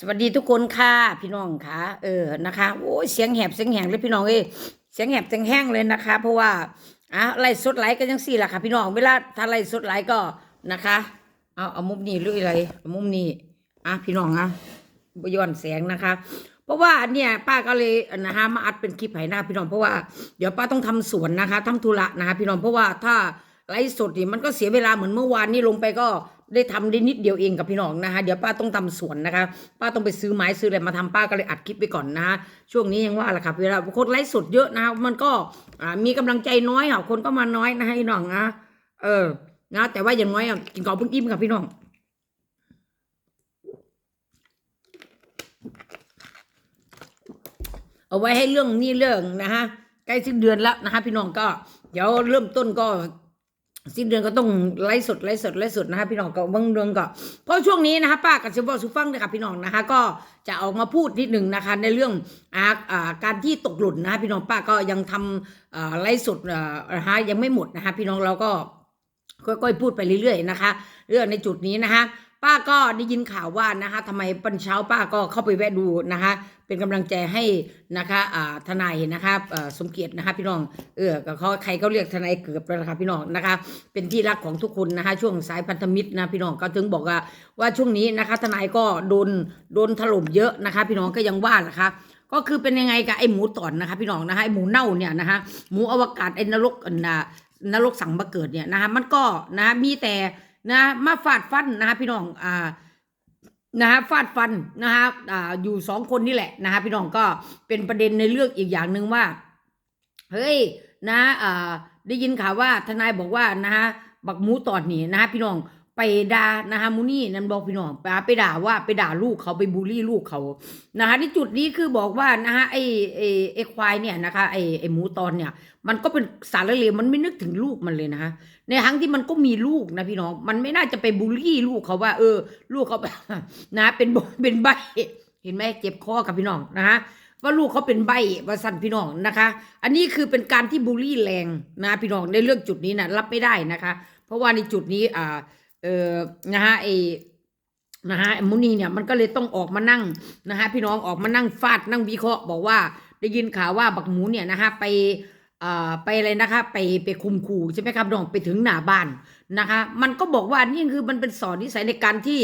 สวัสดีทุกคนค่ะ พี่น้องค่ะเออนะคะโอ้เสียงแหบเสียงแหงเลยพี่น้องเอ้ยเสียงแหบเสียงแห้งเลยนะคะ เพราะว่าอะไล่สดไลฟ์ก็ยังสี่หละค่ะ พี่น้องเวลาถ้าไล่สดไลฟ์ก็นะคะเอาเอามุมนี้หรืออะไรเอามุมนี้อะพี่น้องอะบย้อนแสงนะคะ เพราะว่าเนี่ยป้าก็เลยนะคะมาอัดเป็นคลิปให้หน้าพี่น้องเพราะว่าเดี๋ยวป้าต้องทำสวนนะคะทำธุระนะคะ พี่น้องเพราะว่าถ้าไลฟ์สดนี่มันก็เสียเวลาเหมือนเมื่อวานนี้ลงไปก็ ได้ทำได้นิดเดียวเองกับพี่น้องนะคะ เดี๋ยวป้าต้องทำสวนนะคะ ป้าต้องไปซื้อไม้ซื้ออะไรมาทำป้าก็เลยอัดคลิปไปก่อนนะคะช่วงนี้ยังว่าแหละครับเวลาคนไลฟ์สดเยอะนะคะมันก็มีกำลังใจน้อยค่ะคนก็มาน้อยนะคะพี่น้องนะเออนะแต่ว่าอย่างน้อยอะกินข้าวเพิ่งอิ่มค่ะพี่น้องเอาไว้ให้เรื่องนี้เรื่องนะฮะใกล้สิ้นเดือนแล้วนะฮะพี่น้องก็ เดี๋ยวเริ่มต้นก็ สิ้นเดือนก็ต้องไล่สดไล่สดไล่สดนะคะพี่น้องก็บางเดือนก็เพราะช่วงนี้นะคะป้ากับเชฟบอสุฟังนะคะพี่น้องนะคะก็จะออกมาพูดนิดหนึ่งนะคะในเรื่องอาการที่ตกหล่นนะคะพี่น้องป้าก็ยังทำไล่สดนะคะยังไม่หมดนะคะพี่น้องเราก็ค่อยๆพูดไปเรื่อยๆนะคะ เรื่องในจุดนี้นะคะ ป้าก็ได้ยินข่าวว่านะคะทำไมปันเช้าป้าก็เข้าไปแวะดูนะคะ เป็นกำลังใจให้นะคะอ่าทนายนะคะสมเกียรตินะคะพี่น้องเออเขาใครเขาเรียกทนายเกือบแล้วนะคะพี่น้องนะคะ เป็นที่รักของทุกคนนะคะ ช่วงสายพันธมิตรนะพี่น้องก็ถึงบอกว่าว่าช่วงนี้นะคะ ทนายก็โดนโดนถล่มเยอะนะคะ พี่น้องก็ยังว่าแหละคะก็คือเป็นยังไงกับไอ้หมูต่อนนะคะ พี่น้องนะคะไอ้หมูเน่าเนี่ยนะคะหมูอวกาศไอ้นรกอันน่ะนรกสั่งมาเกิดเนี่ยนะคะมันก็นะมีแต่ นะมาฟาดฟันนะคะพี่น้องอ่านะฮะฟาดฟันนะคะอ่าอยู่สองคนนี่แหละนะคะพี่น้องก็เป็นประเด็นในเรื่องอีกอย่างหนึ่งว่าเฮ้ยนะอ่าได้ยินข่าวว่าทนายบอกว่านะฮะบักหมูตอดนี่นะฮะพี่น้องไปด่านะฮะมูนี่นั่นบอกพี่น้องไปไปด่าว่าไปด่าลูกเขาไปบูลลี่ลูกเขานะฮะที่จุดนี้คือบอกว่านะฮะไอ้ไอ้ไอ้ควายเนี่ยนะคะไอ้ไอ้หมูตอนเนี่ย มันก็เป็นสารเลวมันไม่นึกถึงลูกมันเลยนะฮะ ในทั้งที่มันก็มีลูกนะพี่น้อง มันไม่น่าจะไปบูลลี่ลูกเขาว่า เออ ลูกเขานะ เป็นบเป็นใบเห็นไหมเจ็บคอกับพี่น้องนะฮะว่าลูกเขาเป็นใบว่าสั่นพี่น้องนะคะ อันนี้คือเป็นการที่บูลลี่แรงนะพี่น้องในเรื่องจุดนี้นะรับไม่ได้นะคะ เพราะว่าในจุดนี้อ่าเออนะฮะไอนะฮะมุนีเนี่ยมันก็เลยต้องออกมานั่งนะฮะพี่น้องออกมานั่งฟาดนั่งวิเคราะห์บอกว่าได้ยินข่าวว่าบักหมูเนี่ยนะฮะไป ไปอะไรนะคะไปไปคุมขู่ใช่ไหมครับน้องไปถึงหน้าบ้านนะคะ มันก็บอกว่านี่คือมันเป็นสอนนิสัยในการที่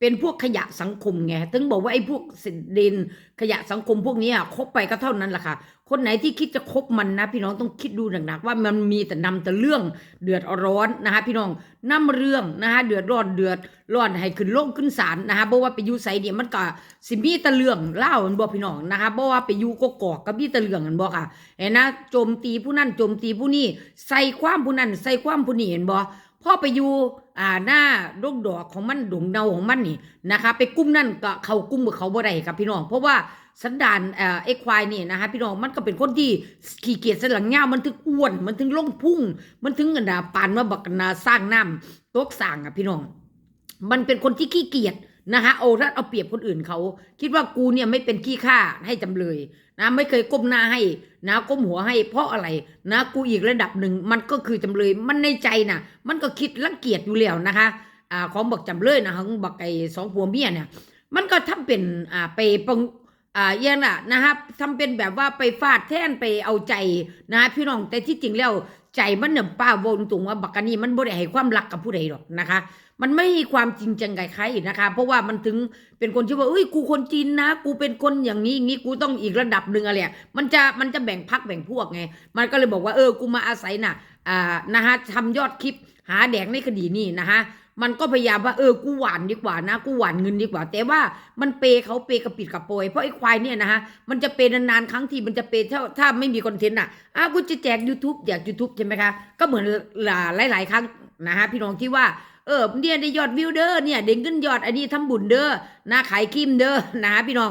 เป็นพวกขยะสังคมไงถึงบอกว่าไอ้พวกเศษดินขยะสังคมพวกนี้อะคบไปก็เท่านั้นแหละค่ะ คนไหนที่คิดจะคบมันนะ พี่น้องต้องคิดดูหนักๆว่ามันมีแต่นำแต่เรื่องเดือดร้อนนะคะ พี่น้องนำเรื่องนะคะเดือดร้อนเดือดร้อนให้ขึ้นโลงขึ้นศาลนะคะเพราะว่าไปยู่ไสเนี่ยมันก็สิมีแต่เรื่องเล่ามันบอกพี่น้องนะคะเพราะว่าไปยู่กกอกก็มีแต่เรื่องกันบอกค่ะเห็นนะโจมตีผู้นั่นโจมตีผู้นี่ใส่ความผู้นั่นใส่ความผู้นี่เห็นบ่พ่อไปอยู่ อ่าหน้าดงดอกของมันดงเนาของมันนี่นะคะ ไปกุ้มนั่นก็เขากุ้มกับเขาบ่ได้ครับพี่น้อง เพราะว่าสันดานเอ่อไอ้ควายนี่นะคะพี่น้องมันก็เป็นคนที่ขี้เกียจสนหลังเงามันถึงอ้วน มันถึงลงพุ่ง มันถึงกันดาปานว่าบักนาสร้างน้ำตกสร้างอะพี่น้อง มันเป็นคนที่ขี้เกียจ นะคะเอารัดเอาเปรียบคนอื่นเขาคิดว่ากูเนี่ยไม่เป็นขี้ข้าให้จำเลยนะไม่เคยก้มหน้าให้นะก้มหัวให้เพราะอะไรนะกูอีกระดับหนึ่งมันก็คือจำเลยมันในใจน่ะมันก็คิดรังเกียจอยู่แล้วนะคะอ่าของบักจำเลยนะของบักไอ้สองผัวเมียเนี่ยมันก็ทำเป็นอ่าไปปงอ่าเยังน่ะนะครับทำเป็นแบบว่าไปฟาดแท่นไปเอาใจนะพี่น้องแต่ที่จริงแล้วใจมันเนี่ยป้าวงตรงว่าบักกันนี่มันบ่ได้ให้ความรักกับผู้ใดหรอกนะคะ มันไม่มีความจริงจังกับใครนะคะ เพราะว่ามันถึงเป็นคนที่ว่าเอ้ยกูคนจีนนะ กูเป็นคนอย่างนี้อย่างนี้กูต้องอีกระดับหนึ่งอะไรมันจะมันจะแบ่งพักแบ่งพวกไง มันก็เลยบอกว่าเออกูมาอาศัยน่ะอ่านะฮะทำยอดคลิปหาแดกในคดีนี่นะฮะมันก็พยายามว่าเออกูหวานดีกว่านะ กูหวานเงินดีกว่า แต่ว่ามันเปย์เขาเปย์กระปิดกระโปยเพราะไอ้ควายเนี่ยนะฮะมันจะเปย์นานๆครั้งทีมันจะเปย์ถ้าถ้าไม่มีคอนเทนต์อะอ้าวกูจะแจก YouTube แจก YouTube ใช่ไหมคะก็เหมือนหลายๆครั้งนะฮะพี่น้องที่ว่า เออเนี่ยได้ยอดวิวเด้อเนี่ยเด้งขึ้นยอดอันนี้ทำบุญเด้อนะขายครีมเด้อนะฮะพี่น้อง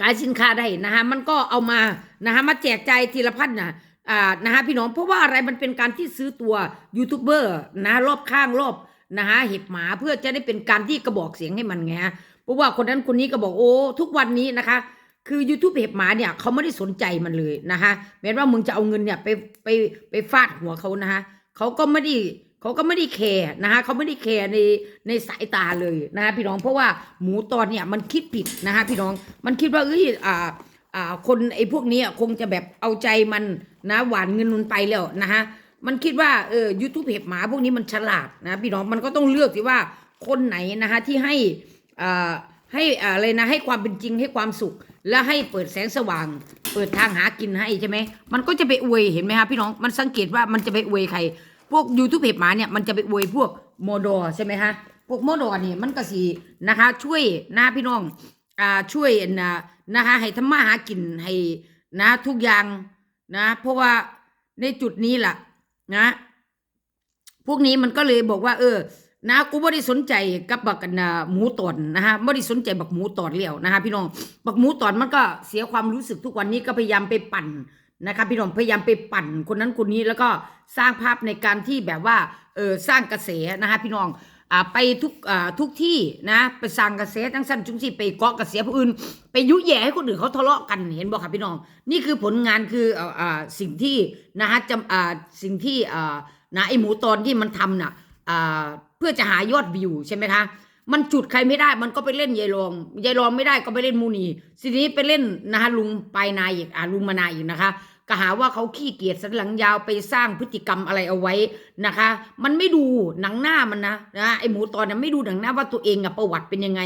ขายสินค้าได้นะฮะมันก็เอามานะฮะมาแจกใจายทีละพันนะอ่านะฮะพี่น้องเพราะว่าอะไรมันเป็นการที่ซื้อตัวยูทูบเบอร์นะรอบข้างรอบนะฮะเห็บหมาเพื่อจะได้เป็นการที่กระบอกเสียงให้มันไงฮะเพราะว่าคนนั้นคนนี้ก็บอกโอ้ทุกวันนี้นะคะ คือ YouTube เห็บหมาเนี่ยเขาไม่ได้สนใจมันเลยนะคะแม้ว่ามึงจะเอาเงินเนี่ยไปไปไปฟาดหัวเขานะคะเขาก็ไม่ได้ เขาก็ไม่ได้แคร์นะคะเขาไม่ได้แคร์ในในสายตาเลยนะคะพี่น้องเพราะว่าหมูตอนเนี่ยมันคิดผิดนะคะพี่น้องมันคิดว่าเอ้ยอ่าอ่าคนไอ้พวกนี้คงจะแบบเอาใจมันนะหวานเงินมันไปแล้วนะคะมันคิดว่าเออยูทูบเห็บหมาพวกนี้มันฉลาดนะพี่น้องมันก็ต้องเลือกที่ว่าคนไหนนะคะที่ให้อ่าให้อ่าอะไรนะให้ความเป็นจริงให้ความสุข และให้เปิดแสงสว่าง เปิดทางหากินให้ใช่ไหมมันก็จะไปอวยเห็นไหมคะพี่น้องมันสังเกตว่ามันจะไปอวยใคร พวกยูทูบเพจหมาเนี่ยมันจะไปอวยพวกโมโดใช่ไหมคะพวกโมโดนี่มันก็สีนะคะ ช่วยนะพี่น้องอ่าช่วยนะนะคะให้ทำมาหากินให้นะทุกอย่างนะ เพราะว่าในจุดนี้แหละนะ พวกนี้มันก็เลยบอกว่า เออ นะกูไม่ได้สนใจกับบักนนะหมูตอนนะฮะไม่ได้สนใจบักหมูตอนเลี้ยวนะฮะพี่น้องบักหมูตอนมันก็เสียความรู้สึกทุกวันนี้ก็พยายามไปปั่น นะคะพี่น้องพยายามไปปั่นคนนั้นคนนี้แล้วก็สร้างภาพในการที่แบบว่าเออสร้างกระแสนะคะพี่น้องอ่าไปทุกอ่าทุกที่นะไปสร้างกระแสทั้งสั้นจุงสิไปเกาะกระแสผู้อื่น ไปยุแย่ให้คนอื่นเขาทะเลาะกันเห็นบอกค่ะพี่น้อง นี่คือผลงานคืออ่าอ่าสิ่งที่นะฮะจำอ่าสิ่งที่อ่านะไอหมูตอนที่มันทำน่ะอ่าเพื่อจะหายอดวิวใช่ไหมคะ มันจุดใครไม่ได้มันก็ไปเล่นยายรองยายรองไม่ได้ก็ไปเล่นมูนีทีนี้ไปเล่นนะคะลุงไปนายอีกอ่าลุงมานาอีกนะคะก็หาว่าเขาขี้เกียจสันหลังยาวไปสร้างพฤติกรรมอะไรเอาไว้นะคะ มันไม่ดูหนังหน้ามันนะนะไอหมูตอนนั้นไม่ดูหนังหน้าว่าตัวเองอะประวัติเป็นยังไง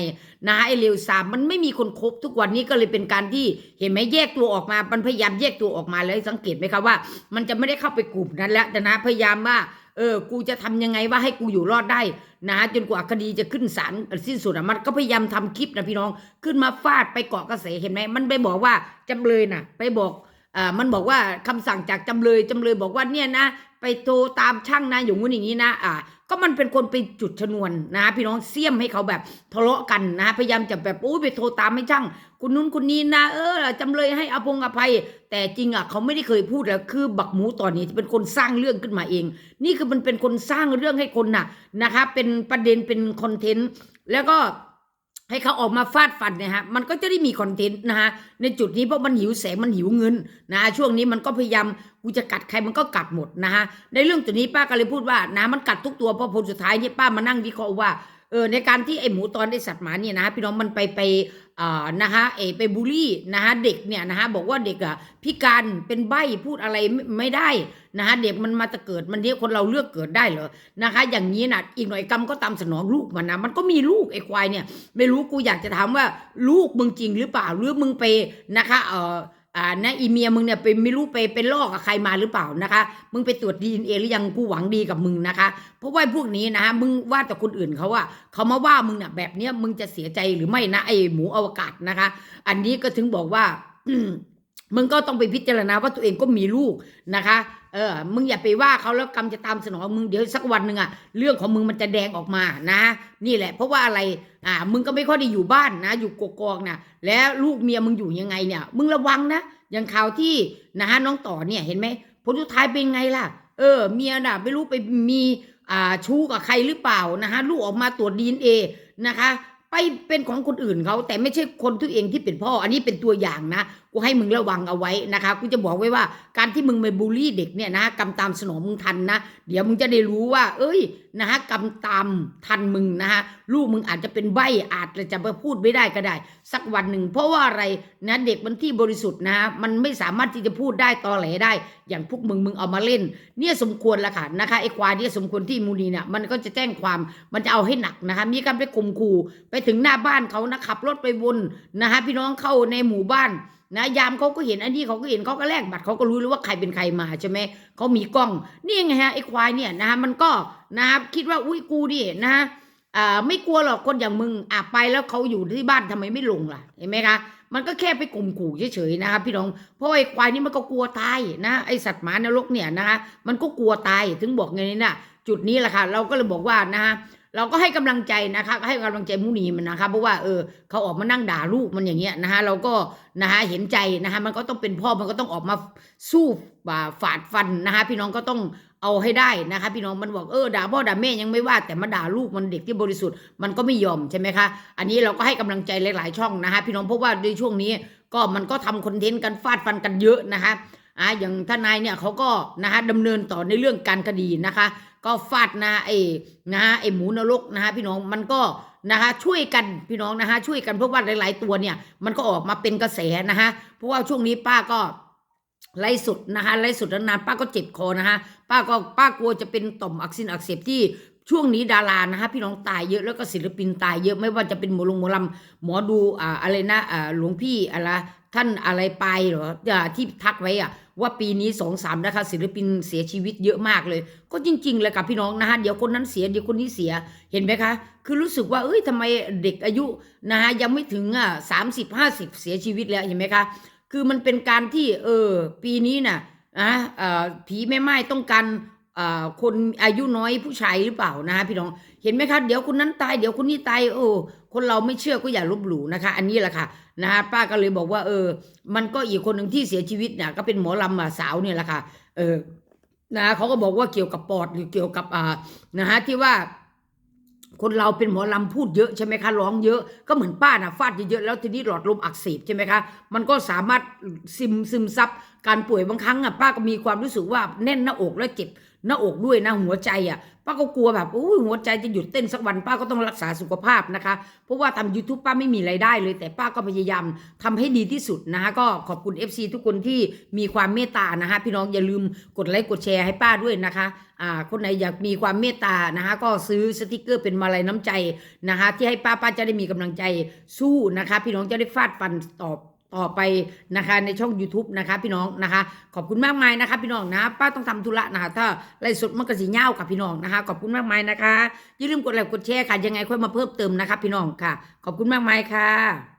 นะคะไอเลวซามมันไม่มีคนคบทุกวันนี้ก็เลยเป็นการที่เห็นไหมแยกตัวออกมา มันพยายามแยกตัวออกมาแล้วสังเกตไหมคะว่า มันจะไม่ได้เข้าไปกลุ่มนั้นแล้วแต่นะพยายามว่า เออ กูจะทำยังไงว่าให้กูอยู่รอดได้นะจนกว่าคดีจะขึ้นศาลสิ้นสุดอะมันก็พยายามทำคลิปนะพี่น้อง ขึ้นมาฟาดไปเกาะกระแสเห็นไหมมันไปบอกว่าจำเลยน่ะ ไปบอกอ่ามันบอกว่าคำสั่งจากจำเลยจำเลยบอกว่าเนี่ยนะ ไปโทรตามช่างนะอย่างงู้นอย่างนี้นะอ่าก็มันเป็นคนไปจุดชนวนนะพี่น้องเสี่ยมให้เขาแบบทะเลาะกันนะพยายามจะแบบโอ้ยไปโทรตามให้ช่างคุณนู้นคุณนี้นะเออจำเลยให้อภงอภัย แต่จริงอะเขาไม่ได้เคยพูดแล้วคือบักหมูตอนนี้ที่เป็นคนสร้างเรื่องขึ้นมาเอง นี่คือมันเป็นคนสร้างเรื่องให้คนน่ะนะคะเป็นประเด็นเป็นคอนเทนต์แล้วก็ ให้เขาออกมาฟาดฟันนะฮะ มันก็จะได้มีคอนเทนต์นะฮะ ในจุดนี้เพราะมันหิวแสงมันหิวเงินนะฮะช่วงนี้มันก็พยายามกูจะกัดใครมันก็กัดหมดนะฮะ ในเรื่องตัวนี้ป้าก็เลยพูดว่านะมันกัดทุกตัวเพราะผลสุดท้ายเนี่ยป้ามานั่งวิเคราะห์ว่า เออในการที่ไอหมูตอนได้สัตว์หมาเนี่ยนะะพี่น้องมันไปไป นะคะเอไปบูลลี่นะคะเด็กเนี่ยนะคะบอกว่าเด็กอะพิการเป็นใบ้พูดอะไรไม่ได้นะคะเด็กมันมาตะเกิดมันเรียกคนเราเลือกเกิดได้เหรอนะคะ อย่างนี้นะอีกหน่อยกรรมก็ตามสนองลูกมันนะมันก็มีลูกไอ้ควายเนี่ย ไม่รู้กูอยากจะถามว่าลูกมึงจริงหรือเปล่าหรือมึงไปนะคะเออ อ่านะอีเมียมึงเนี่ยไปไม่รู้ไปเป็นลอกกับใครมาหรือเปล่านะคะ มึงไปตรวจดีเอ็นเอหรือยังกูหวังดีกับมึงนะคะ เพราะว่าพวกนี้นะมึงว่าแต่คนอื่นเขาว่าเขามาว่ามึงเนี่ยแบบเนี้ยมึงจะเสียใจหรือไม่นะไอหมูอวกาศนะคะ อันนี้ก็ถึงบอกว่า มึงก็ต้องไปพิจารณาว่าตัวเองก็มีลูกนะคะ เออ มึงอย่าไปว่าเขาแล้วกรรมจะตามสนองมึงเดี๋ยวสักวันหนึ่งอะเรื่องของมึงมันจะแดงออกมานะ นี่แหละ เพราะว่าอะไร อ่า มึงก็ไม่ค่อยได้อยู่บ้านนะ อยู่กกอกนะแล้วลูกเมียมึงอยู่ยังไงเนี่ย มึงระวังนะ อย่างข่าวที่นะฮะน้องต่อเนี่ยเห็นไหมผลสุดท้ายเป็นไงล่ะ เออ เมียน่ะไม่รู้ไปมีอ่าชู้กับใครหรือเปล่านะฮะลูกออกมาตรวจดีเอ็นเอนะคะไปเป็นของคนอื่นเขาแต่ไม่ใช่คนตัวเองที่เป็นพ่อ อันนี้เป็นตัวอย่างนะ กูให้มึงระวังเอาไว้นะคะกูจะบอกไว้ว่าการที่มึงไปบูลลี่เด็กเนี่ยนะกรรมตามสนองมึงทันนะ เดี๋ยวมึงจะได้รู้ว่า เอ้ยนะฮะกรรมตามทันมึงนะฮะลูกมึงอาจจะเป็นใบอาจจะมาพูดไม่ได้ก็ได้ สักวันหนึ่ง เพราะว่าอะไรนะเด็กมันที่บริสุทธิ์นะฮะมันไม่สามารถที่จะพูดได้ตอแหลได้ อย่างพวกมึงมึงเอามาเล่น เนี่ยสมควรละค่ะนะคะไอ้ควายเนี่ยสมควรที่มูนีเนี่ยมันก็จะแจ้งความมันจะเอาให้หนักนะคะมีการไปข่มขู่ไปถึงหน้าบ้านเขานะขับรถไปวนนะคะพี่น้องเข้าในหมู่บ้าน นะยามเขาก็เห็นอันนี้เขาก็เห็นเขาก็แลกบัตรเขาก็รู้แล้วว่าใครเป็นใครมาใช่ไหมเขามีกล้องนี่ไงฮะไอ้ควายเนี่ยนะคะมันก็นะครับคิดว่าอุ้ยกูดินะฮะอ่าไม่กลัวหรอกคนอย่างมึงอะไปแล้วเขาอยู่ที่บ้านทำไมไม่ลงล่ะเห็นไหมคะมันก็แค่ไปข่มขู่เฉยๆนะคะพี่น้องเพราะไอ้ควายนี่มันก็กลัวตายนะไอสัตว์หมานรกเนี่ยนะคะมันก็กลัวตายถึงบอกไงนี่นะจุดนี้แหละค่ะเราก็เลยบอกว่านะคะ เราก็ให้กำลังใจนะคะให้กำลังใจมุนีมันนะคะเพราะว่าเออเขาออกมานั่งด่าลูกมันอย่างเงี้ยนะคะเราก็นะคะเห็นใจนะคะมันก็ต้องเป็นพ่อมันก็ต้องออกมาสู้ฝ่าฝาดฟันนะคะพี่น้องก็ต้องเอาให้ได้นะคะพี่น้องมันบอกเออด่าพ่อด่าแม่ยังไม่ว่าแต่มาด่าลูกมันเด็กที่บริสุทธิ์มันก็ไม่ยอมใช่ไหมคะอันนี้เราก็ให้กำลังใจหลาย ๆ ช่องนะคะพี่น้องเพราะว่าในช่วงนี้ก็มันก็ทำคอนเทนต์กันฟาดฟันกันเยอะนะคะอ่าอย่างทนายเนี่ยเขาก็นะคะดำเนินต่อในเรื่องการคดีนะคะ ก็ฟาดนะไอ้นะฮะไอ้หมูนรกนะฮะพี่น้องมันก็นะคะช่วยกันพี่น้องนะคะช่วยกันเพราะว่าหลาย ๆ ตัวเนี่ยมันก็ออกมาเป็นกระแสนะคะเพราะว่าช่วงนี้ป้าก็ไล่สุดนะคะไล่สุดนานๆป้าก็เจ็บคอนะคะป้าก็ป้ากลัวจะเป็นต่อมอักเสบอักเสบที่ช่วงนี้ดารานะคะพี่น้องตายเยอะแล้วก็ศิลปินตายเยอะไม่ว่าจะเป็นหมอลงหมอลำหมอดูอ่าอะไรนะอ่าหลวงพี่อะไร ท่านอะไรไปเหรอที่ทักไว้อะว่าปีนี้สองสามนะคะศิลปินเสียชีวิตเยอะมากเลย ก็จริงๆเลยกับพี่น้องนะฮะเดี๋ยวคนนั้นเสียเดี๋ยวคนนี้เสียเห็นไหมคะ คือรู้สึกว่าเอ้ยทำไมเด็กอายุนะฮะยังไม่ถึงอะสามสิบห้าสิบเสียชีวิตแล้วเห็นไหมคะคือมันเป็นการที่เออปีนี้น่ะนะเออผีแม่ไม้ต้องการ คนอายุน้อยผู้ชายหรือเปล่านะฮะพี่น้องเห็นไหมคะเดี๋ยวคนนั้นตายเดี๋ยวคนนี้ตายโอ้คนเราไม่เชื่อก็อย่าลบหลู่นะคะ อันนี้แหละค่ะนะฮะป้าก็เลยบอกว่า เออ มันก็อีกคนหนึ่งที่เสียชีวิตเนี่ยก็เป็นหมอลำสาวเนี่ยแหละค่ะ เออนะเขาก็บอกว่าเกี่ยวกับปอดหรือเกี่ยวกับอ่านะฮะที่ว่าคนเราเป็นหมอลำพูดเยอะใช่ไหมคะร้องเยอะก็เหมือนป้านะฟาดเยอะๆแล้วทีนี้หลอดลมอักเสบใช่ไหมคะ มันก็สามารถซึมซึมซับ การป่วยบางครั้งอะป้าก็มีความรู้สึกว่าแน่นหน้าอกแล้วเจ็บหน้าอกด้วยนะหัวใจอะป้าก็กลัวแบบโอ้ยหัวใจจะหยุดเต้นสักวันป้าก็ต้องรักษาสุขภาพนะคะ เพราะว่าทำ YouTube ป้าไม่มีรายได้เลย แต่ป้าก็พยายามทำให้ดีที่สุดนะคะก็ขอบคุณ FC ทุกคนที่มีความเมตตานะคะพี่น้องอย่าลืมกดไลค์กดแชร์ให้ป้าด้วยนะคะอ่าคนไหนอยากมีความเมตตานะคะก็ซื้อสติกเกอร์เป็นมาลัยน้ำใจนะคะที่ให้ป้าป้าจะได้มีกำลังใจสู้นะคะ พี่น้องจะได้ฟาดฟันตอบ ต่อไปนะคะในช่อง YouTube นะคะพี่น้องนะคะ ขอบคุณมากมายนะคะ พี่น้องนะป้าต้องทำธุระนะคะถ้าไล่สดมันก็สีเง่ากับพี่น้องนะคะ ขอบคุณมากมายนะคะอย่าลืมกดไลค์กดแชร์ค่ะยังไงค่อยมาเพิ่มเติมนะคะ พี่น้องค่ะ ขอบคุณมากมายค่ะ